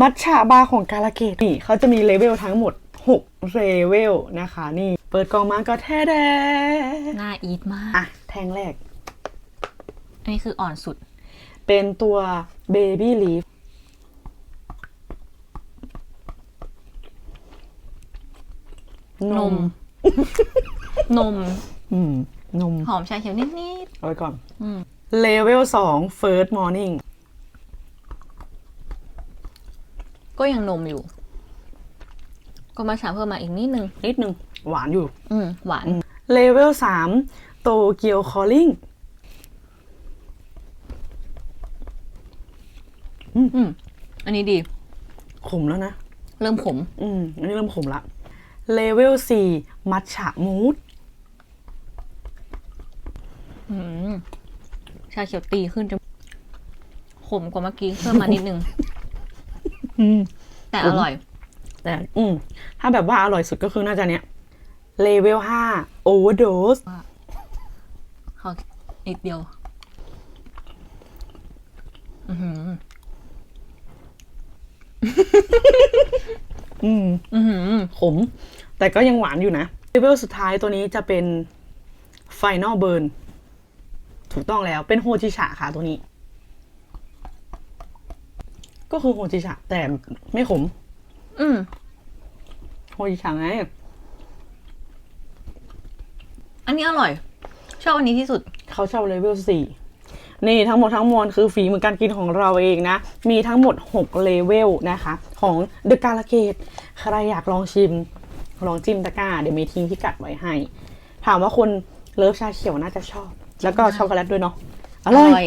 มัทฉะบาร์ของกาลเกตนี่เขาจะมีเลเวลทั้งหมด6เลเวลนะคะ นี่ เปิดกล่องมาก็แท้แดน่าอีทมาก อะ แทงแรก อันนี้คืออ่อนสุด เป็นตัวเบบี้ลีฟนม นม อืม นม หอมชาเขียวนิดเอาไว้ก่อนๆอืมเลเวล2 First Morning ก็ยังนมอยู่ ก็มาฉาเพิ่มมาอีกนิดนึง นิดนึง หวานอยู่ อืมหวาน เลเวล3โตเกียวคอลลิงอืมอันนี้ดี ขมแล้วนะ เริ่มขม อืมอันนี้เริ่มขมละ เลเวล4มัทฉะมูสอืมชาเขียวตีขึ้นจะขมกว่าเมื่อกี้เพิ่มมานิดนึง อืม แต่อร่อย แต่ อืม ถ้าแบบว่าอร่อยสุดก็คือน่าจะเนี้ยเลเวล5 Overdose เขานิดเดียว อือหือ อืม อือหือ ขม แต่ก็ยังหวานอยู่นะเลเวลสุดท้ายตัวนี้จะเป็น Final Burn ถูกต้องแล้วเป็นโฮจิชะค่ะตัวนี้ ก็คือโฮจิชะ แต่ไม่ขม อืมโฮจิชะไงอันนี้อร่อย ชอบอันนี้ที่สุด เขาชอบเลเวลสี่นี่ทั้งหมดทั้งมวลคือฝีมือการกินของเราเองนะ มีทั้งหมด 6 เลเวลนะคะ ของเดอะกาลเกตใครอยากลองชิม ลองจิ้มตะกร้า เดี๋ยวมีทิ้งพิกัดไว้ให้ ถามว่าคนเลิฟชาเขียวน่าจะชอบ แล้วก็ช็อกโกแลตด้วยเนาะออร่อยร่อย